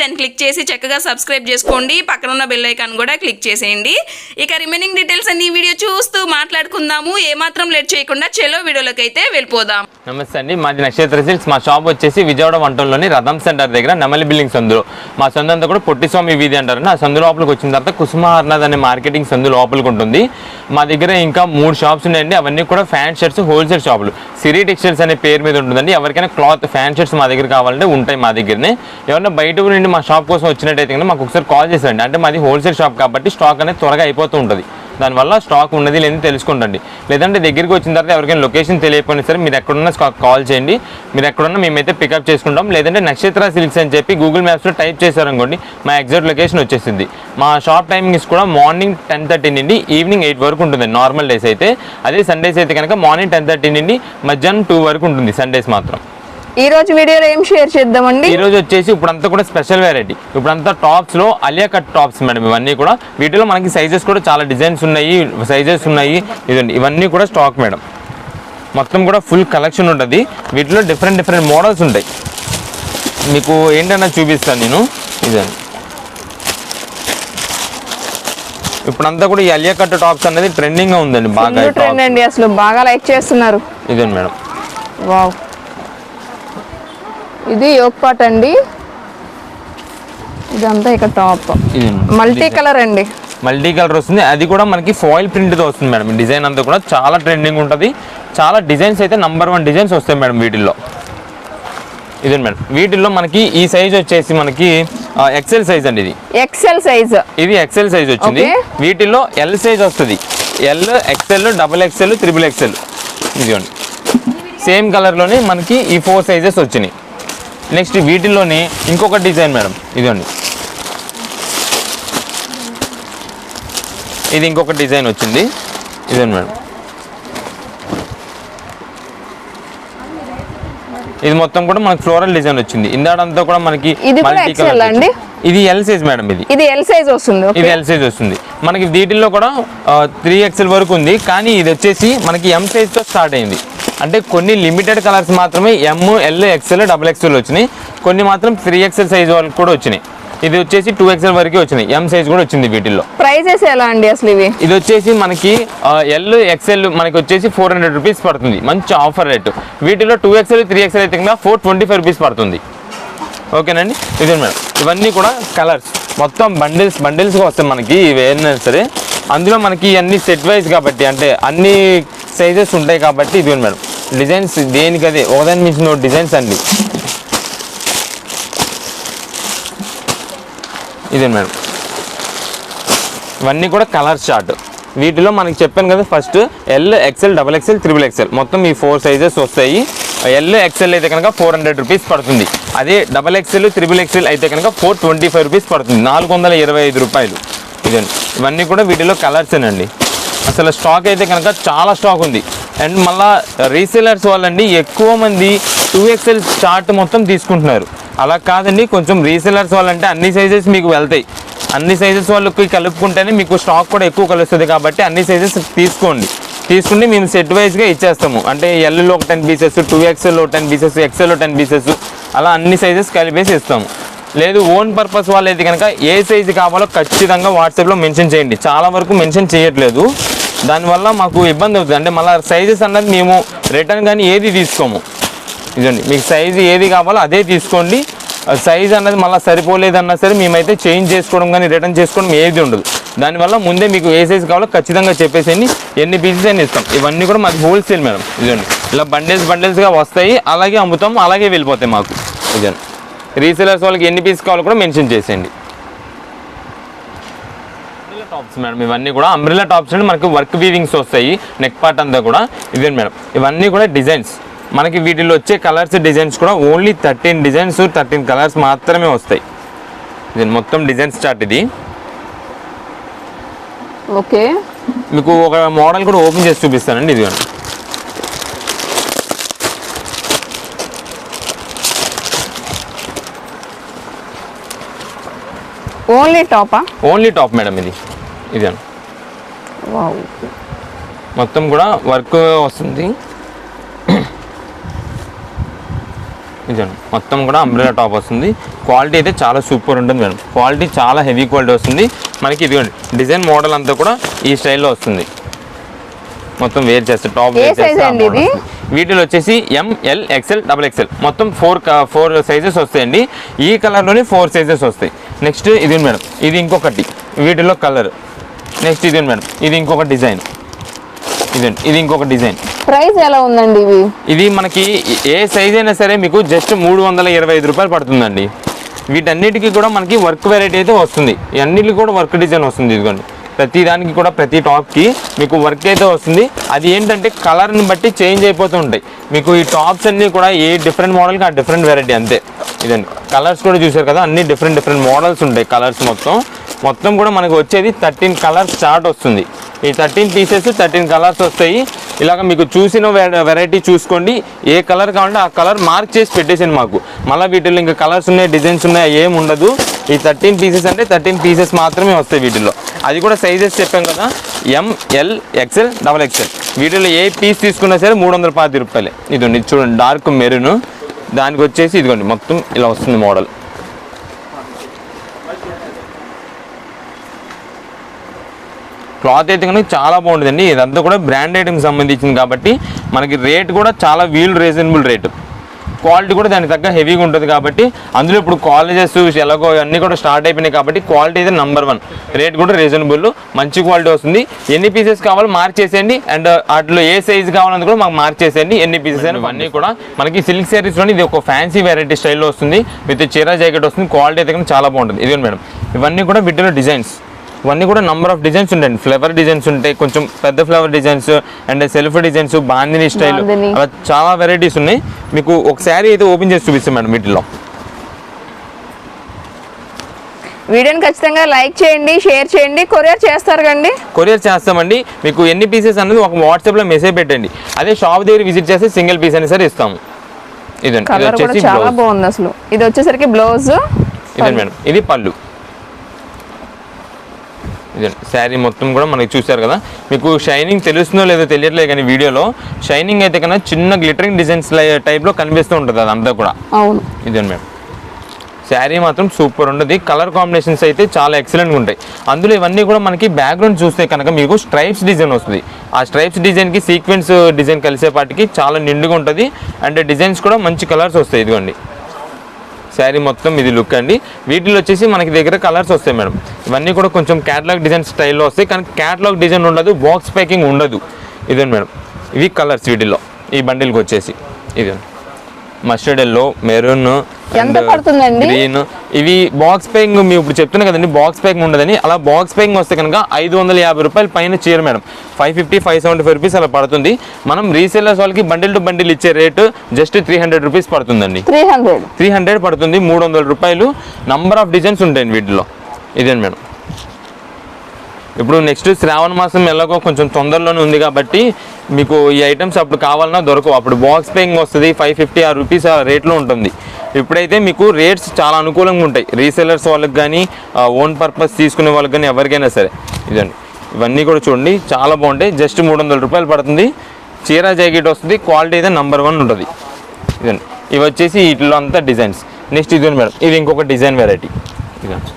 దాన్ని క్లిక్ చేసి చక్కగా సబ్స్క్రైబ్ చేసుకోండి. పక్కన ఉన్న బెల్ ఐకాన్ కూడా క్లిక్ చేసేయండి. ఇక రిమైనింగ్ డీటెయిల్స్ అన్ని వీడియో చూస్తూ మాట్లాడుకుందాము. ఏమాత్రం లేట్ చేయకుండా చెలో వీడియోలోకి అయితే వెళ్ళిపోదాం. నమస్తే అండి. మాది నక్షత్ర సిల్క్స్ మా షాప్ వచ్చేసి విజయవాడ వంటల్లోని రథం సెంటర్ దగ్గర నెమలి బిల్డింగ్ సందులో. మా సందు అంతా కూడా పొట్టిస్వామి వీధి అంటారు. ఆ సందు లోపలికి వచ్చిన తర్వాత కుసుమహర్నాథ్ అనే మార్కెటింగ్ సందు లోపలికి ఉంటుంది. మా దగ్గర ఇంకా మూడు షాప్స్ ఉన్నాయండి. అవన్నీ కూడా ఫ్యాన్ షర్ట్స్ హోల్సేల్ షాపులు సిరి టెక్స్టైల్స్ అనే పేరు మీద ఉంటుందండి. ఎవరికైనా క్లాత్ ఫ్యాన్ షర్ట్స్ మా దగ్గర కావాలంటే ఉంటాయి మా దగ్గరనే. ఎవరైనా బయట ఊరు నుండి మా షాప్ కోసం వచ్చినట్టయితే కనుక మాకు ఒకసారి కాల్ చేసేయండి. అంటే మాది హోల్సేల్ షాప్ కాబట్టి స్టాక్ అనేది త్వరగా అయిపోతూ ఉంటుంది. దానివల్ల స్టాక్ ఉన్నది లేదని తెలుసుకుంటండి. లేదంటే దగ్గరికి వచ్చిన తర్వాత ఎవరికైనా లొకేషన్ తెలియకపోయినా సరే మీరు ఎక్కడున్నా కాల్ చేయండి. మీరు ఎక్కడున్నా మేమైతే పికప్ చేసుకుంటాం. లేదంటే నక్షత్ర సిల్క్స్ అని చెప్పి గూగుల్ మ్యాప్స్లో టైప్ చేశారనుకోండి మా ఎగ్జాక్ట్ లొకేషన్ వచ్చేసింది. మా షాప్ టైమింగ్స్ కూడా మార్నింగ్ టెన్ థర్టీ నుండి ఈవినింగ్ ఎయిట్ వరకు ఉంటుంది. నార్మల్ డేస్ అయితే. అదే సండేస్ అయితే కనుక మార్నింగ్ టెన్ థర్టీ నుండి మధ్యాహ్నం టూ వరకు ఉంటుంది సండేస్ మాత్రం. ఈ రోజు వీడియోలో ఏం షేర్ చేద్దామండి? ఈ రోజు వచ్చేసి ఇప్పుడంతా కూడా స్పెషల్ వెరైటీ. ఇప్పుడంతా టాప్స్లో అలియా కట్ టాప్స్ మేడం ఇవన్నీ కూడా. వీటిలో మనకి సైజెస్ కూడా చాలా డిజైన్స్ ఉన్నాయి సైజెస్ ఉన్నాయి. ఇదండి ఇవన్నీ కూడా స్టాక్ మేడం. మొత్తం కూడా ఫుల్ కలెక్షన్ ఉంటుంది. వీటిలో డిఫరెంట్ డిఫరెంట్ మోడల్స్ ఉంటాయి. మీకు ఏంటన్నా చూపిస్తాను నేను. ఇదండి. ఇప్పుడంతా కూడా ఈ అలియా కట్ టాప్స్ అనేది ట్రెండింగ్గా ఉందండి బాగా ట్రెండ్. అండి అసలు బాగా లైక్ చేస్తున్నారు. ఇదండి మేడం. వావ్ ఇది యోగ్ పాట్ అండి. ఇదంతా ఇక టాప్. మల్టీ కలర్ అండి. మల్టీ కలర్ వస్తుంది. అది కూడా మనకి ఫాయిల్ ప్రింట్తో వస్తుంది మేడం. డిజైన్ అంతా కూడా చాలా ట్రెండింగ్ ఉంటుంది. చాలా డిజైన్స్ అయితే నంబర్ వన్ డిజైన్స్ వస్తాయి మేడం వీటిల్లో. ఇదండి మేడం? వీటిల్లో మనకి ఈ సైజ్ వచ్చేసి మనకి ఎక్సెల్ సైజ్ అండి ఇది. ఎక్సెల్ సైజ్ ఇది ఎక్సెల్ సైజ్ వచ్చింది. వీటిల్లో ఎల్ సైజ్ వస్తుంది. L XL double XL triple XL ఇదిగోండి. సేమ్ కలర్లోనే మనకి ఈ ఫోర్ సైజెస్ వచ్చినాయి. నెక్స్ట్ వీటిల్లోనే ఇంకొక డిజైన్ మేడం ఇదిగోండి. ఇది ఇంకొక డిజైన్ వచ్చింది. ఇదండి మేడం ఇది మొత్తం కూడా మనకి ఫ్లోరల్ డిజైన్ వచ్చింది. ఇందాడంతా కూడా మనకి ఇది ఎల్ సైజ్ మేడం ఇది ఇది. ఎల్ సైజ్ వస్తుంది ఇది ఎల్ సైజ్ వస్తుంది. మనకి వీటిల్లో కూడా త్రీ ఎక్స్ఎల్ వరకు ఉంది. కానీ ఇది వచ్చేసి మనకి ఎం సైజ్తో స్టార్ట్ అయింది. అంటే కొన్ని లిమిటెడ్ కలర్స్ మాత్రమే M L XL double XL వచ్చినాయి. కొన్ని మాత్రం త్రీ ఎక్స్ఎల్ సైజ్ వరకు కూడా వచ్చినాయి. ఇది వచ్చేసి టూ ఎక్స్ఎల్ వరకే వచ్చినాయి. ఎం సైజ్ కూడా వచ్చింది వీటిల్లో. ప్రైజెస్ ఎలా అండి అసలు ఇవి? ఇది వచ్చేసి మనకి ఎల్ ఎక్స్ఎల్ మనకి వచ్చేసి ఫోర్ హండ్రెడ్ రూపీస్ పడుతుంది. మంచి ఆఫర్ రేట్ వీటిలో టూ ఎక్స్ఎల్ త్రీ ఎక్స్ఎల్ అయితే కనుక ఫోర్ ట్వంటీ ఫైవ్ రూపీస్ పడుతుంది. ఓకేనండి? ఇదే మేడం. ఇవన్నీ కూడా కలర్స్ మొత్తం బండిల్స్ బండిల్స్గా వస్తాయి మనకి ఇవి ఏదైనా సరే. అందులో మనకి అన్ని సెట్ వైజ్ కాబట్టి అంటే అన్ని సైజెస్ ఉంటాయి కాబట్టి ఇది మేడం. డిజైన్స్ దేనికి అదే ఒకదాని మించిన డిజైన్స్ అండి. ఇదే మేడం. ఇవన్నీ కూడా కలర్ చార్ట్. వీటిలో మనకి చెప్పాను కదా first L XL double XL triple XL మొత్తం ఈ ఫోర్ సైజెస్ వస్తాయి. ఎల్ ఎక్సెల్ అయితే కనుక ఫోర్ హండ్రెడ్ రూపీస్ పడుతుంది. అదే డబల్ ఎక్సెల్ త్రిబుల్ ఎక్సెల్ అయితే కనుక ఫోర్ ట్వంటీ ఫైవ్ రూపీస్ పడుతుంది. నాలుగు వందల ఇరవై ఐదు రూపాయలు. ఇదండి ఇవన్నీ కూడా వీటిలో కలర్సేనండి అసలు స్టాక్ అయితే కనుక చాలా స్టాక్ ఉంది. అండ్ మళ్ళా రీసేలర్స్ వాళ్ళండి ఎక్కువ మంది టూ ఎక్స్ఎల్ చార్ట్ మొత్తం తీసుకుంటున్నారు. అలా కాదండి కొంచెం రీసేలర్స్ వాళ్ళంటే అన్ని సైజెస్ మీకు వెళ్తాయి. అన్ని సైజెస్ వాళ్ళకి కలుపుకుంటేనే మీకు స్టాక్ కూడా ఎక్కువ కలుస్తుంది కాబట్టి అన్ని సైజెస్ తీసుకోండి. తీసుకుంటే మేము సెట్ వైజ్గా ఇచ్చేస్తాము. అంటే ఎల్లులో ఒక టెన్ పీసెస్ టూ ఎక్స్ఎల్లో టెన్ పీసెస్ ఎక్స్ఎల్లో టెన్ పీసెస్ అలా అన్ని సైజెస్ కలిపేసి ఇస్తాము. లేదు ఓన్ పర్పస్ వాళ్ళు అయితే కనుక ఏ సైజు కావాలో ఖచ్చితంగా వాట్సాప్లో మెన్షన్ చేయండి. చాలా వరకు మెన్షన్ చేయట్లేదు. దానివల్ల మాకు ఇబ్బంది అవుతుంది. అంటే మళ్ళీ సైజెస్ అన్నది మేము రిటర్న్ కానీ ఏది తీసుకోము. ఇదండి మీకు సైజు ఏది కావాలో అదే తీసుకోండి. సైజ్ అన్నది మళ్ళీ సరిపోలేదన్నా సరే మేమైతే చేంజ్ చేసుకోవడం కానీ రిటర్న్ చేసుకోవడం ఏది ఉండదు. దానివల్ల ముందే మీకు ఏ సైజ్ కావాలో ఖచ్చితంగా చెప్పేసేయండి. ఎన్ని పీసెస్ అని ఇస్తాం. ఇవన్నీ కూడా మాకు హోల్సేల్ మేడం ఇదండి ఇలా బండిల్స్ బండిల్స్గా వస్తాయి. అలాగే అమ్ముతాం అలాగే వెళ్ళిపోతాయి మాకు. ఇదండి రీసేలర్స్ వాళ్ళకి ఎన్ని పీస్ కావాలో కూడా మెన్షన్ చేసేయండి. టాప్స్ మేడం ఇవన్నీ కూడా అంబ్రిల్లా టాప్స్ అంటే మనకి వర్క్ వీవింగ్స్ వస్తాయి. నెక్ పార్ట్ అంతా కూడా ఇదే మేడం ఇవన్నీ కూడా డిజైన్స్ మనకి వీటిలో వచ్చే కలర్స్ డిజైన్స్ కూడా only thirteen designs thirteen colours మాత్రమే వస్తాయి. ఇది మొత్తం డిజైన్ స్టార్ట్ ఇది. ఓకే మీకు ఒక మోడల్ కూడా ఓపెన్ చేసి చూపిస్తానండి ఇది ఓన్లీ టాపా ఓన్లీ టాప్ మేడం ఇది. ఇది. వావ్. మొత్తం కూడా వర్క్ వస్తుంది. ఇదండి మొత్తం కూడా అంబ్రెలా టాప్ వస్తుంది. క్వాలిటీ అయితే చాలా సూపర్ ఉంటుంది మేడం. క్వాలిటీ చాలా హెవీ క్వాలిటీ వస్తుంది. మనకి ఇదిగోండి డిజైన్ మోడల్ అంతా కూడా ఈ స్టైల్లో వస్తుంది. మొత్తం వేర్ చేస్తే టాప్ వేర్ చేస్తే ఇది? వీటిలో వచ్చేసి M L XL double XL మొత్తం ఫోర్ ఫోర్ సైజెస్ వస్తాయండి. ఈ కలర్లోనే ఫోర్ సైజెస్ వస్తాయి. నెక్స్ట్ ఇది మేడం. ఇది ఇంకొకటి. వీటిలో కలర్ నెక్స్ట్ ఇది మేడం ఇది ఇంకొక డిజైన్ ఇదండి ఇది ఇంకొక డిజైన్ ప్రైస్ ఎలా ఉందండి ఇవి ఇది మనకి ఏ సైజ్ అయినా సరే మీకు జస్ట్ మూడు వందల ఇరవై ఐదు రూపాయలు పడుతుందండి. వీటన్నిటికీ కూడా మనకి వర్క్ వెరైటీ అయితే వస్తుంది. అన్నిటికీ కూడా వర్క్ డిజైన్ వస్తుంది ఇదిగోండి. ప్రతి దానికి కూడా ప్రతి టాప్కి మీకు వర్క్ అయితే వస్తుంది. అది ఏంటంటే కలర్ని బట్టి చేంజ్ అయిపోతూ ఉంటాయి. మీకు ఈ టాప్స్ అన్నీ కూడా ఏ డిఫరెంట్ మోడల్కి ఆ డిఫరెంట్ వెరైటీ అంతే. ఇదండి. కలర్స్ కూడా చూసారు కదా అన్ని డిఫరెంట్ డిఫరెంట్ మోడల్స్ ఉంటాయి కలర్స్ మొత్తం. మొత్తం కూడా మనకు వచ్చేది థర్టీన్ కలర్స్ చార్ట్ వస్తుంది. ఈ థర్టీన్ పీసెస్ థర్టీన్ కలర్స్ వస్తాయి. ఇలాగ మీకు చూసిన వెరైటీ చూసుకోండి. ఏ కలర్ కావాలంటే ఆ కలర్ మార్క్ చేసి పెట్టేసాను మాకు. మళ్ళీ వీటిలో ఇంకా కలర్స్ ఉన్నాయి డిజైన్స్ ఉన్నాయి ఏమి ఉండదు. ఈ థర్టీన్ పీసెస్ అంటే థర్టీన్ పీసెస్ మాత్రమే వస్తాయి వీటిల్లో. అది కూడా సైజెస్ చెప్పాం కదా. ఎంఎల్ ఎక్సెల్ డబల్ ఎక్సెల్ వీటిలో ఏ పీస్ తీసుకున్నా సరే మూడు వందల పాతి రూపాయలే. ఇది చూడండి డార్క్ మెరూన్. దానికి వచ్చేసి ఇదిగోండి మొత్తం ఇలా వస్తుంది మోడల్. క్లాత్ అయితే కనుక చాలా బాగుంటుందండి. ఇదంతా కూడా బ్రాండ్ ఐటమ్కి సంబంధించింది కాబట్టి మనకి రేట్ కూడా చాలా వీల్ రీజనబుల్ రేటు క్వాలిటీ కూడా దానికి తగ్గ హెవీగా ఉంటుంది కాబట్టి అందులో ఇప్పుడు కాలేజెస్ ఎలాగో అన్నీ కూడా స్టార్ట్ అయిపోయినాయి కాబట్టి క్వాలిటీ అయితే నెంబర్ వన్ రేట్ కూడా రీజనబుల్ మంచి క్వాలిటీ వస్తుంది. ఎన్ని పీసెస్ కావాలో మార్క్ చేసేయండి. అండ్ uh, వాటిలో ఏ సైజ్ కావాలని కూడా మాకు మార్క్ చేసేయండి. ఎన్ని పీసెస్ అయినా కూడా మనకి సిల్క్ శారీస్లోని ఇది ఒక ఫ్యాన్సీ వెరైటీ స్టైల్లో వస్తుంది. విత్ చీర జాకెట్ వస్తుంది. క్వాలిటీ అయితే చాలా బాగుంటుంది. ఇదిగోండి మేడం. ఇవన్నీ కూడా వీటిలో డిజైన్స్ ఇవన్నీ కూడా నంబర్ ఆఫ్ డిజైన్స్ ఉంటాయండి ఫ్లవర్ డిజైన్స్ ఉంటాయి. కొంచెం పెద్ద flower designs and self designs bandhani style. అలా చాలా వెరైటీస్ ఉన్నాయి. మీకు ఒక శారీ అయితే ఓపెన్ చేసి చూపిస్తాం మేడం వీటిలో. వీడియోని ఖచ్చితంగా లైక్ చేయండి షేర్ చేయండి కొరియర్ చేస్తారు కండి కొరియర్ చేస్తామండి. మీకు ఎన్ని పీసెస్ అనేది ఒక వాట్సాప్లో మెసేజ్ పెట్టండి. అదే షాప్ దగ్గర విజిట్ చేస్తే సింగిల్ పీస్ అయినా సరే ఇస్తాము. ఇదండి. ఇది చాలా బాగుంది అసలు. ఇది వచ్చేసరికి బ్లౌజ్ ఇదండి మేడం. ఇది పళ్ళు. శారీ మొత్తం కూడా మనకి చూశారు కదా. మీకు షైనింగ్ తెలుస్తుందో లేదో తెలియట్లేదు కానీ వీడియోలో షైనింగ్ అయితే కన్నా చిన్న గ్లిటరింగ్ డిజైన్స్ టైప్లో కనిపిస్తూ ఉంటుంది అదంతా కూడా. అవును. ఇదండి మేడం. శారీ మాత్రం సూపర్ ఉండదు కలర్ కాంబినేషన్స్ అయితే చాలా ఎక్సలెంట్గా ఉంటాయి. అందులో ఇవన్నీ కూడా మనకి బ్యాక్గ్రౌండ్ చూస్తే కనుక మీకు స్ట్రైప్స్ డిజైన్ వస్తుంది. ఆ స్ట్రైప్స్ డిజైన్కి సీక్వెన్స్ డిజైన్ కలిసేపాటికి చాలా నిండుగా ఉంటుంది. అండ్ డిజైన్స్ కూడా మంచి కలర్స్ వస్తాయి. ఇదిగోండి. శారీ మొత్తం ఇది లుక్ అండి. వీటిలో వచ్చేసి మనకి దగ్గర కలర్స్ వస్తాయి మేడం. ఇవన్నీ కూడా కొంచెం క్యాటలాగ్ డిజైన్ స్టైల్లో వస్తాయి. కానీ క్యాటలాగ్ డిజైన్ ఉండదు బాక్స్ ప్యాకింగ్ ఉండదు. ఇదండి మేడం. ఇవి కలర్స్ వీటిల్లో ఈ బండిల్కి వచ్చేసి. ఇది మస్టర్డ్ ఎల్లో మెరూన్ ఎంత పడుతుందండి? గ్రీన్. ఇవి బాక్స్ ప్యాకింగ్ మేము ఇప్పుడు చెప్తున్నా కదండి బాక్స్ ప్యాకింగ్ ఉండదని. అలా బాక్స్ ప్యాకింగ్ వస్తే కనుక ఐదు వందల యాభై రూపాయల పైన చీర madam. Five fifty five seventy five rupees అలా పడుతుంది. మనం రీసేలర్స్ వాళ్ళకి బండిల్ టు బండిల్ ఇచ్చే rate just three hundred rupees పడుతుందండి. త్రీ హండ్రెడ్ త్రీ హండ్రెడ్ పడుతుంది మూడు వందల రూపాయలు. నంబర్ ఆఫ్ డిజైన్స్ ఉంటాయండి వీటిలో. ఇదేండి మేడం. ఇప్పుడు నెక్స్ట్ శ్రావణ మాసం ఎలాగో కొంచెం తొందరలోనే ఉంది కాబట్టి మీకు ఈ ఐటమ్స్ అప్పుడు కావాలన్నా దొరకవు. అప్పుడు బాక్స్ పేయింగ్ వస్తుంది ఫైవ్ ఫిఫ్టీ ఆ రూపీస్ ఆ రేట్లో ఉంటుంది. ఇప్పుడైతే మీకు రేట్స్ చాలా అనుకూలంగా ఉంటాయి. రీసెలర్స్ వాళ్ళకి కానీ ఓన్ పర్పస్ తీసుకునే వాళ్ళకి కానీ ఎవరికైనా సరే. ఇదండి. ఇవన్నీ కూడా చూడండి. చాలా బాగుంటాయి. జస్ట్ మూడు వందల రూపాయలు పడుతుంది. చీర జాకెట్ వస్తుంది. క్వాలిటీ అయితే నెంబర్ వన్ ఉంటుంది. ఇదండి. ఇవి వచ్చేసి వీటిలో అంతా డిజైన్స్ నెక్స్ట్ ఇది మేడం. ఇది ఇంకొక డిజైన్ వెరైటీ ఇదండి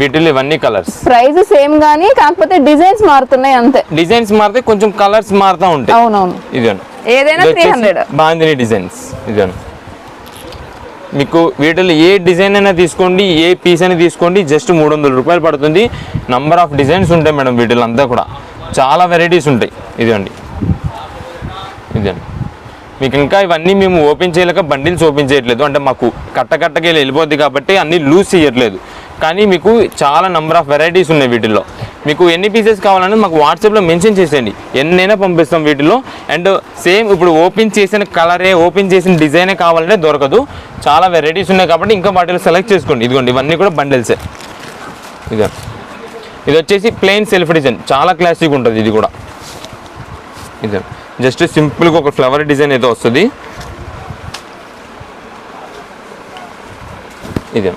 వీటిలో ఇవన్నీ కలర్స్ ప్రైస్ సేమ్ గానీ కాకపోతే డిజైన్స్ మారుతున్నాయి అంతే. డిజైన్స్ మారితే కొంచెం కలర్స్ మారుతూ ఉంటాయి. అవునవును. ఇదండి ఏదైనా త్రీ హండ్రెడ్ బాందిని డిజైన్స్. ఇదండి మీకు వీటిలో ఏ డిజైన్ అయినా తీసుకోండి ఏ పీస్ అయినా తీసుకోండి జస్ట్ మూడు వందల రూపాయలు పడుతుంది. నంబర్ ఆఫ్ డిజైన్స్ ఉంటాయి మేడం వీటిలో అంతా కూడా. చాలా వెరైటీస్ ఉంటాయి. ఇదండి ఇదండి మీకు ఇంకా ఇవన్నీ మేము ఓపెన్ చేయలేక బండిల్స్ ఓపెన్ చేయట్లేదు. అంటే మాకు కట్ట కట్టకి వెళ్ళిపోద్ది కాబట్టి అన్నీ లూజ్ చేయట్లేదు. కానీ మీకు చాలా నెంబర్ ఆఫ్ వెరైటీస్ ఉన్నాయి వీటిల్లో. మీకు ఎన్ని పీసెస్ కావాలనేది మాకు వాట్సాప్లో మెన్షన్ చేసేయండి. ఎన్నైనా పంపిస్తాం వీటిలో అండ్ సేమ్ ఇప్పుడు ఓపెన్ చేసిన కలరే ఓపెన్ చేసిన డిజైనే కావాలంటే దొరకదు. చాలా వెరైటీస్ ఉన్నాయి కాబట్టి ఇంకా వాటిలో సెలెక్ట్ చేసుకోండి. ఇదిగోండి ఇవన్నీ కూడా బండిల్సే ఇదే ఇది వచ్చేసి ప్లెయిన్ సెల్ఫ్ డిజైన్ చాలా క్లాసిక్ ఉంటుంది ఇది కూడా. ఇదే జస్ట్ సింపుల్గా ఒక ఫ్లవర్ డిజైన్ అయితే వస్తుంది. ఇదే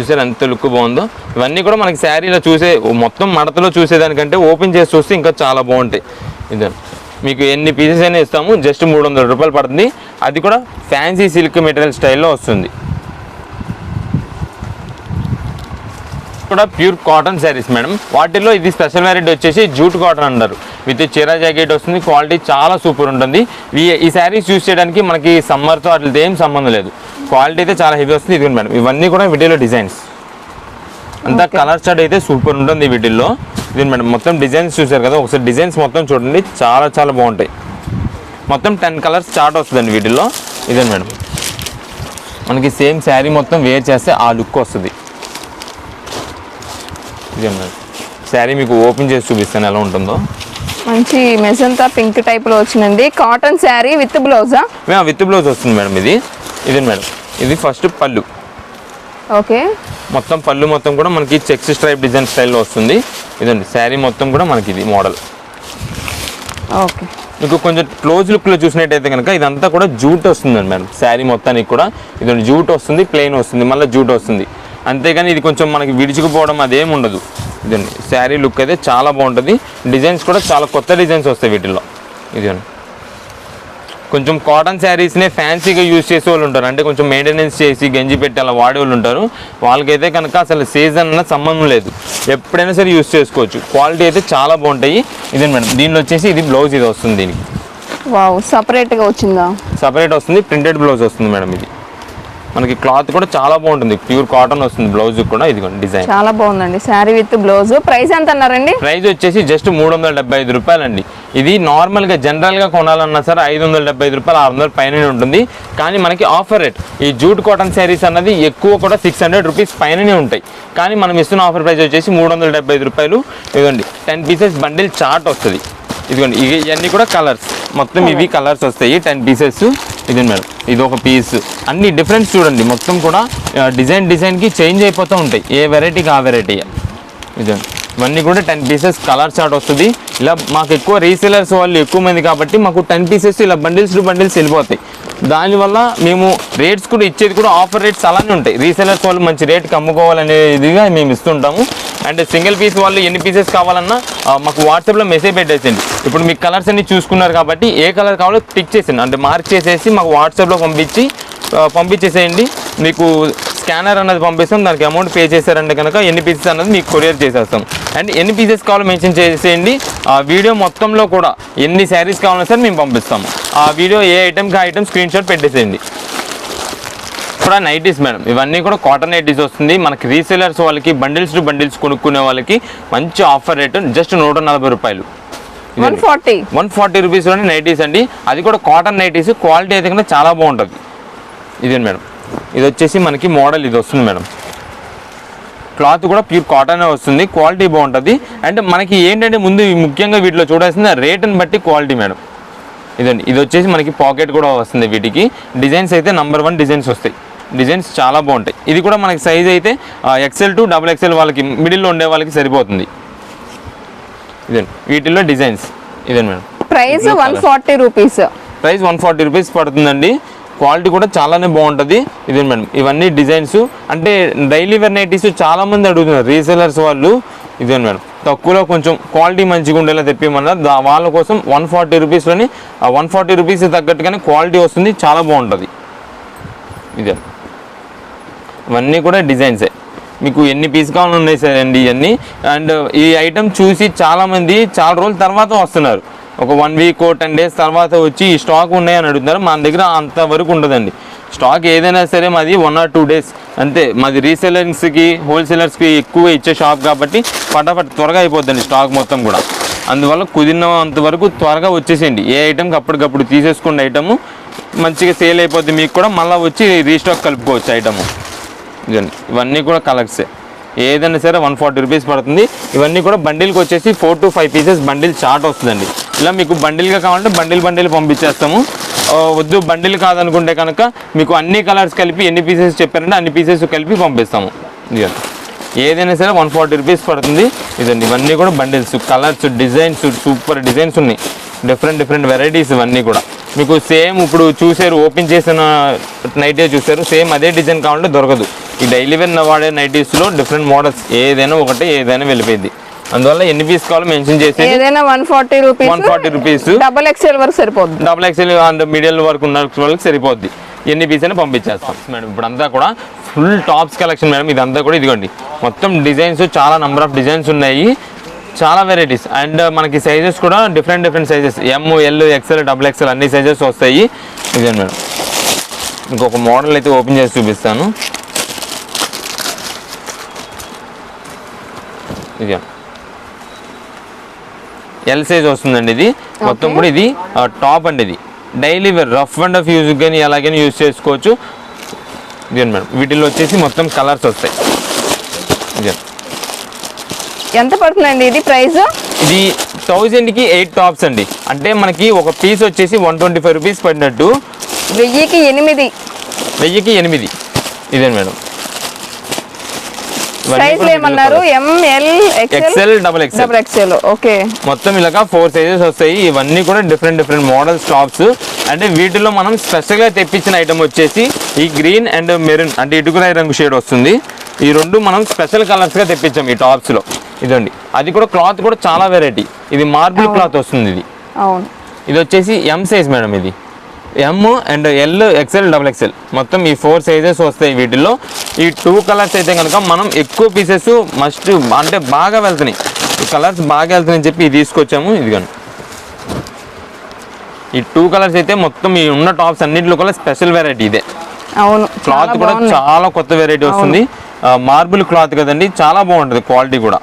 చూసారు ఎంత లుక్ బాగుందో? ఇవన్నీ కూడా మనకి శారీలో చూసే మొత్తం మడతలో చూసేదానికంటే ఓపెన్ చేసి చూస్తే ఇంకా చాలా బాగుంటాయి. ఇదే. మీకు ఎన్ని పీసెస్ అయినా ఇస్తాము జస్ట్ మూడు వందల రూపాయలు పడుతుంది. అది కూడా ఫ్యాన్సీ సిల్క్ మెటీరియల్ స్టైల్లో వస్తుంది. కూడా ప్యూర్ కాటన్ శారీస్ మేడం వాటిల్లో ఇది స్పెషల్ వెరైటీ వచ్చేసి జూట్ కాటన్ అంటారు. విత్ చీరా జాకెట్ వస్తుంది క్వాలిటీ చాలా సూపర్ ఉంటుంది. ఈ- ఈ శారీస్ చూస్ చేయడానికి మనకి సమ్మర్తో వాటితో ఏం సంబంధం లేదు. క్వాలిటీ అయితే చాలా హెవీ వస్తుంది. ఇది మేడం. ఇవన్నీ కూడా వీటిలో డిజైన్స్. అంతా కలర్ చార్ట్ అయితే సూపర్ ఉంటుంది వీటిల్లో. ఇది మేడం మొత్తం డిజైన్స్ చూసారు కదా? ఒకసారి డిజైన్స్ మొత్తం చూడండి. చాలా చాలా బాగుంటాయి. మొత్తం టెన్ కలర్స్ చార్ట్ వస్తుందండి వీటిల్లో. ఇదే మేడం. మనకి సేమ్ శారీ మొత్తం వేర్ చేస్తే ఆ లుక్ వస్తుంది. ఇదే మేడం. శారీ మీకు ఓపెన్ చేసి చూపిస్తాను ఎలా ఉంటుందో. మంచి మెజంతా పింక్ టైప్లో వచ్చిందండి. కాటన్ శారీ విత్ బ్లౌజా? విత్ బ్లౌజ్ వస్తుంది మేడం ఇది. ఇదే మేడం. ఇది ఫస్ట్ పళ్ళు. ఓకే. మొత్తం పళ్ళు మొత్తం కూడా మనకి చెక్స్ స్ట్రైప్ డిజైన్ స్టైల్లో వస్తుంది. ఇదండి శారీ మొత్తం కూడా మనకి ఇది మోడల్. ఓకే. మీకు కొంచెం క్లోజ్ లుక్లో చూసినట్టయితే కనుక ఇదంతా కూడా జూట్ వస్తుందండి మేడం. శారీ మొత్తానికి కూడా ఇదండి జూట్ వస్తుంది ప్లెయిన్ వస్తుంది మళ్ళీ జూట్ వస్తుంది. అంతేగాని ఇది కొంచెం మనకి విడుచుకుపోవడం అదేం ఉండదు. ఇదండి శారీ లుక్ అయితే చాలా బాగుంటుంది. డిజైన్స్ కూడా చాలా కొత్త డిజైన్స్ వస్తాయి వీటిల్లో. ఇదండి కొంచెం కాటన్ శారీస్నే ఫ్యాన్సీగా యూజ్ చేసే వాళ్ళు ఉంటారు. అంటే కొంచెం మెయింటెనెన్స్ చేసి గంజి పెట్టి అలా వాడే వాళ్ళు ఉంటారు. వాళ్ళకైతే కనుక అసలు సీజన్ అన్న సంబంధం లేదు. ఎప్పుడైనా సరే యూజ్ చేసుకోవచ్చు. క్వాలిటీ అయితే చాలా బాగుంటాయి. ఇదే మేడం దీనిలో వచ్చేసి ఇది బ్లౌజ్ ఇది వస్తుంది దీనికి. వావ్ సపరేట్గా వచ్చిందా? సపరేట్ వస్తుంది ప్రింటెడ్ బ్లౌజ్ వస్తుంది మేడం ఇది. మనకి క్లాత్ కూడా చాలా బాగుంటుంది. ప్యూర్ కాటన్ వస్తుంది బ్లౌజ్ కూడా ఇదిగోండి డిజైన్. చాలా బాగుందండి. Sari with blouse. ప్రైస్ ఎంత అన్నారండి ప్రైస్ వచ్చేసి జస్ట్ మూడు వందల డెబ్బై ఐదు రూపాయలండి. ఇది నార్మల్గా జనరల్గా కొనాలన్నా సరే ఐదు వందల డెబ్బై ఐదు రూపాయలు ఆరు వందల పైన ఉంటుంది. కానీ మనకి ఆఫర్ రేట్ ఈ జూట్ కాటన్ శారీస్ అన్నది ఎక్కువ కూడా సిక్స్ హండ్రెడ్ రూపీస్ పైననే ఉంటాయి. కానీ మనం ఇస్తున్న ఆఫర్ ప్రైస్ వచ్చేసి మూడు వందల డెబ్బై ఐదు రూపాయలు. ఇదిగోండి టెన్ పీసెస్ బండిల్ చార్ట్ వస్తుంది. ఇదిగోండి ఇవి ఇవన్నీ కూడా కలర్స్ మొత్తం ఇవి కలర్స్ వస్తాయి. టెన్ పీసెస్ ఇది మేడం ఇది ఒక పీస్ అన్ని డిఫరెన్స్ చూడండి. మొత్తం కూడా డిజైన్ డిజైన్కి చేంజ్ అయిపోతూ ఉంటాయి. ఏ వెరైటీకి ఆ వెరైటీ ఇదే ఇవన్నీ కూడా టెన్ పీసెస్ కలర్ చార్ట్ వస్తుంది. ఇలా మాకు ఎక్కువ రీసేలర్స్ వాళ్ళు ఎక్కువ మంది కాబట్టి మాకు టెన్ పీసెస్ ఇలా బండిల్స్ టు బండిల్స్ వెళ్ళిపోతాయి. దానివల్ల మేము రేట్స్ కూడా ఇచ్చేది కూడా ఆఫర్ రేట్స్ అలానే ఉంటాయి. రీసేలర్స్ వాళ్ళు మంచి రేట్కి అమ్ముకోవాలనేదిగా మేము ఇస్తుంటాము. అండ్ సింగిల్ పీస్ వాళ్ళు ఎన్ని పీసెస్ కావాలన్నా మాకు వాట్సాప్లో మెసేజ్ పెట్టేసింది ఇప్పుడు మీకు కలర్స్ అన్ని చూసుకున్నారు కాబట్టి ఏ కలర్ కావాలో టిక్ చేసింది అంటే మార్క్ చేసేసి మాకు వాట్సాప్లో పంపించి పంపించేసేయండి. మీకు స్కానర్ అన్నది పంపిస్తాం దానికి అమౌంట్ పే చేశారంటే కనుక ఎన్ని పీసెస్ అన్నది మీకు కొరియర్ చేసేస్తాం. అండ్ ఎన్ని పీసెస్ కావాలో మెన్షన్ చేసేయండి. ఆ వీడియో మొత్తంలో కూడా ఎన్ని శారీస్ కావాలన్నా సరే మేము పంపిస్తాం. ఆ వీడియో ఏ ఐటమ్కి ఆ ఐటమ్ స్క్రీన్ షాట్ పెట్టేసేయండి. కూడా నైటీస్ మేడం. ఇవన్నీ కూడా కాటన్ నైటీస్ వస్తుంది. మనకి రీసేలర్స్ వాళ్ళకి బండిల్స్ టు బండిల్స్ కొనుక్కునే వాళ్ళకి మంచి ఆఫర్ రేట్ జస్ట్ నూట నలభై రూపాయలు. One forty? వన్ ఫార్టీ రూపీస్లోనే నైటీస్ అండి. అది కూడా కాటన్ నైటీస్. క్వాలిటీ అయితే కన్నా చాలా బాగుంటుంది. ఇదే మేడం. ఇది వచ్చేసి మనకి మోడల్ ఇది వస్తుంది మేడం. క్లాత్ కూడా ప్యూర్ కాటన్ వస్తుంది. క్వాలిటీ బాగుంటుంది. అండ్ మనకి ఏంటంటే ముందు ముఖ్యంగా వీటిలో చూడాల్సింది రేట్ని బట్టి క్వాలిటీ మేడం. ఇదండి. ఇది వచ్చేసి మనకి పాకెట్ కూడా వస్తుంది వీటికి. డిజైన్స్ అయితే నంబర్ వన్ డిజైన్స్ వస్తాయి. డిజైన్స్ చాలా బాగుంటాయి. ఇది కూడా మనకి సైజ్ అయితే ఎక్సెల్ టు డబుల్ ఎక్సెల్ వాళ్ళకి మిడిల్లో ఉండే వాళ్ళకి సరిపోతుంది. ఇదండి వీటిల్లో డిజైన్స్. ఇదండి madam? Price one. Forty rupees. Price one forty rupees పడుతుందండి. క్వాలిటీ కూడా చాలానే బాగుంటుంది. ఇదే మేడం ఇవన్నీ డిజైన్స్. అంటే డైలీ వేర్ నైటీస్ చాలా మంది అడుగుతున్నారు రీసెలర్స్ వాళ్ళు. ఇదే మేడం తక్కువలో కొంచెం క్వాలిటీ మంచిగా ఉండేలా తెప్పిమన్నారు. దా వాళ్ళ కోసం వన్ ఫార్టీ రూపీస్లోని వన్ ఫార్టీ రూపీస్ తగ్గట్టుగానే క్వాలిటీ వస్తుంది చాలా బాగుంటుంది. ఇదే? ఇవన్నీ కూడా డిజైన్సే. మీకు ఎన్ని పీస్ కావాలని ఉన్నాయి సార్ అండి ఇవన్నీ. అండ్ ఈ ఐటమ్ చూసి చాలామంది చాలా రోజుల తర్వాత వస్తున్నారు. ఒక వన్ వీక్ టెన్ డేస్ తర్వాత వచ్చి ఈ స్టాక్ ఉన్నాయని అడుగుతున్నారు. మన దగ్గర అంతవరకు ఉండదండి. స్టాక్ ఏదైనా సరే మాది వన్ ఆర్ టూ డేస్ అంతే. మాది రీసెలర్స్కి హోల్సేలర్స్కి ఎక్కువ ఇచ్చే షాప్ కాబట్టి పటాపట్ త్వరగా అయిపోద్దండి స్టాక్ మొత్తం కూడా. అందువల్ల కుదిరినంత వరకు త్వరగా వచ్చేసేయండి. ఏ ఐటమ్కి అప్పటికప్పుడు తీసేసుకున్న ఐటము మంచిగా సేల్ అయిపోద్ది మీకు కూడా. మళ్ళీ వచ్చి రీస్టాక్ కలుపుకోవచ్చు ఐటము ఇదండి ఇవన్నీ కూడా కలర్సే ఏదైనా సరే వన్ ఫార్టీ రూపీస్ పడుతుంది. ఇవన్నీ కూడా బండిల్కి వచ్చేసి four to five pieces bundle chart వస్తుందండి. ఇలా మీకు బండిల్గా కావాలంటే బండిల్ బండిల్ పంపించేస్తాము. వద్దు బండిల్ కాదనుకుంటే కనుక మీకు అన్ని కలర్స్ కలిపి ఎన్ని పీసెస్ చెప్పారంటే అన్ని పీసెస్ కలిపి పంపిస్తాము. ఏదైనా సరే వన్ ఫార్టీ రూపీస్ పడుతుంది. ఇదండి ఇవన్నీ కూడా bundles. Colours designs super designs ఉన్నాయి. డిఫరెంట్ డిఫరెంట్ వెరైటీస్ ఇవన్నీ కూడా. మీకు సేమ్ ఇప్పుడు చూసారు ఓపెన్ చేసిన నైటే చూసారు సేమ్ అదే డిజైన్ కావాలంటే దొరకదు. ఈ డైలీ వేర్ వాడే నైటీస్లో డిఫరెంట్ మోడల్స్ ఏదైనా ఒకటి ఏదైనా వెళ్ళిపోయింది. అందువల్ల ఎన్ని పీస్ కావాలో మెన్షన్ చేసి ఏదైనా one forty rupees 140 rupees. Double XL వరకు సరిపోద్ది. డబుల్ ఎక్స్ఎల్ అండ్ మీడియం వరకు ఉన్న వాళ్ళకి సరిపోద్ది. ఎన్ని పీస్ అయినా పంపించేస్తాం. మేడం ఇప్పుడు అంతా కూడా ఫుల్ టాప్స్ కలెక్షన్ మేడం ఇదంతా కూడా ఇదిగోండి. మొత్తం డిజైన్స్ చాలా నెంబర్ ఆఫ్ డిజైన్స్ ఉన్నాయి. చాలా వెరైటీస్ అండ్ మనకి సైజెస్ కూడా different different sizes M L XL double XL అన్ని సైజెస్ వస్తాయి. ఇదే మేడం ఇంకొక మోడల్ అయితే ఓపెన్ చేసి చూపిస్తాను. ఇదే ఎల్ సైజ్ వస్తుందండి ఇది. మొత్తం కూడా ఇది టాప్ అండి ఇది. Daily wear rough and rough use కానీ అలాగని యూజ్ చేసుకోవచ్చు. ఇదే మేడం వీటిలో వచ్చేసి మొత్తం కలర్స్ వస్తాయి. ఇదే ఎంత పడుతుందండి ఇది ప్రైస్ ఇది థౌజండ్కి ఎయిట్ టాప్స్ అండి. అంటే మనకి ఒక పీస్ వచ్చేసి వన్ ట్వంటీ ఫైవ్ రూపీస్ పడినట్టు. వెయ్యికి ఎనిమిది. వెయ్యికి ఎనిమిది. ఇదే మేడం. ఏమన్నారు M L XL double double XL okay మొత్తం ఇలాగా ఫోర్ సైజెస్ వస్తాయి. ఇవన్నీ కూడా డిఫరెంట్ డిఫరెంట్ మోడల్స్ టాప్స్ అంటే వీటిలో మనం స్పెషల్గా తెప్పించిన ఐటమ్ వచ్చేసి ఈ గ్రీన్ అండ్ మెరూన్ అంటే ఇటుకురాయి రంగు షేడ్ వస్తుంది. ఈ రెండు మనం స్పెషల్ కలర్స్గా తెప్పించాం ఈ టాప్స్లో ఇదండి. అది కూడా క్లాత్ కూడా చాలా వెరైటీ ఇది మార్బుల్ క్లాత్ వస్తుంది ఇది. ఇది వచ్చేసి ఎం సైజ్ మేడం ఇది. M and L XL double XL మొత్తం ఈ ఫోర్ సైజెస్ వస్తాయి వీటిల్లో. ఈ టూ కలర్స్ అయితే కనుక మనం ఎక్కువ పీసెస్ మస్ట్ అంటే బాగా వెళ్తున్నాయి. ఈ కలర్స్ బాగా వెళ్తున్నాయని చెప్పి ఇది తీసుకొచ్చాము. ఇదిగోండి. ఈ టూ కలర్స్ అయితే మొత్తం ఈ ఉన్న టాప్స్ అన్నింటిలో కూడా స్పెషల్ వెరైటీ ఇదే. అవును క్లాత్ కూడా. చాలా కొత్త వెరైటీ వస్తుంది. మార్బుల్ క్లాత్ కదండి చాలా బాగుంటుంది క్వాలిటీ కూడా.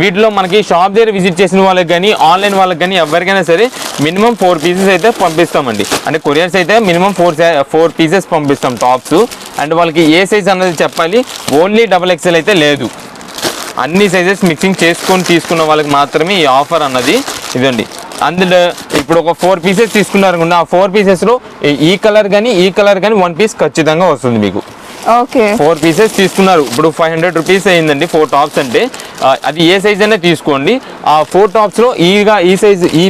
వీటిలో మనకి షాప్ దగ్గర విజిట్ చేసిన వాళ్ళకి కానీ ఆన్లైన్ వాళ్ళకి కానీ ఎవరికైనా సరే మినిమం ఫోర్ పీసెస్ అయితే పంపిస్తామండి. అంటే కొరియర్స్ అయితే మినిమం ఫోర్ ఫోర్ పీసెస్ పంపిస్తాం టాప్స్ అండ్ వాళ్ళకి ఏ సైజ్ అన్నది చెప్పాలి ఓన్లీ డబల్ ఎక్స్ఎల్ అయితే లేదు. అన్ని సైజెస్ మిక్సింగ్ చేసుకొని తీసుకున్న వాళ్ళకి మాత్రమే ఈ ఆఫర్ అన్నది ఇదండి. అందులో uh, ఇప్పుడు ఒక ఫోర్ పీసెస్ తీసుకున్నారు అనుకోండి ఆ ఫోర్ పీసెస్లో ఈ కలర్ కానీ ఈ కలర్ కానీ వన్ పీస్ ఖచ్చితంగా వస్తుంది మీకు. ఓకే ఫోర్ పీసెస్ తీసుకున్నారు. ఇప్పుడు ఫైవ్ హండ్రెడ్ రూపీస్ అయిందండి. ఫోర్ టాప్స్ అంటే అది ఏ సైజ్ అయినా తీసుకోండి. ఆ ఫోర్ టాప్స్లో ఈగా ఈ సైజ్ ఈ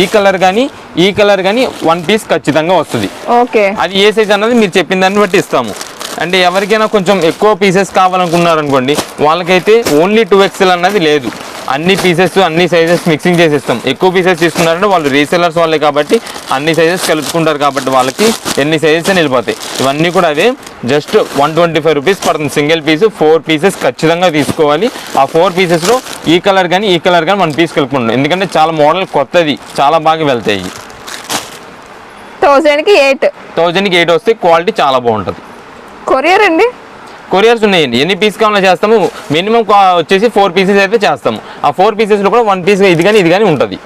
ఈ కలర్ కానీ ఈ కలర్ కానీ వన్ పీస్ ఖచ్చితంగా వస్తుంది. ఓకే అది ఏ సైజ్ అన్నది మీరు చెప్పిన దాన్ని బట్టి ఇస్తాము. అంటే ఎవరికైనా కొంచెం ఎక్కువ పీసెస్ కావాలనుకున్నారు అనుకోండి వాళ్ళకైతే ఓన్లీ టూ ఎక్స్ఎల్ అన్నది లేదు. అన్ని పీసెస్ అన్ని సైజెస్ మిక్సింగ్ చేసేస్తాం. ఎక్కువ పీసెస్ తీసుకున్నారంటే వాళ్ళు రీసెలర్స్ వాళ్ళే కాబట్టి అన్ని సైజెస్ కలుపుకుంటారు కాబట్టి వాళ్ళకి ఎన్ని సైజెస్ అని వెళ్ళిపోతాయి. ఇవన్నీ కూడా అదే just one twenty five rupees పడుతుంది. సింగిల్ పీస్ ఫోర్ పీసెస్ ఖచ్చితంగా తీసుకోవాలి. ఆ ఫోర్ పీసెస్లో ఈ కలర్ కానీ ఈ కలర్ కానీ వన్ పీస్ కలుపుకుంటాం. ఎందుకంటే చాలా మోడల్ కొత్తది చాలా బాగా వెళ్తాయి. థౌజండ్కి ఎయిట్ థౌజండ్కి ఎయిట్ వస్తే క్వాలిటీ చాలా బాగుంటుంది. కొరియర్ అండి? కొరియర్స్ ఉన్నాయండి. ఎన్ని పీస్ కావాలో చేస్తాము. మినిమం వచ్చేసి ఫోర్ పీసెస్ అయితే చేస్తాము. ఆ ఫోర్ పీసెస్లో కూడా వన్ పీస్ ఇది కానీ ఇది కానీ ఉంటుంది.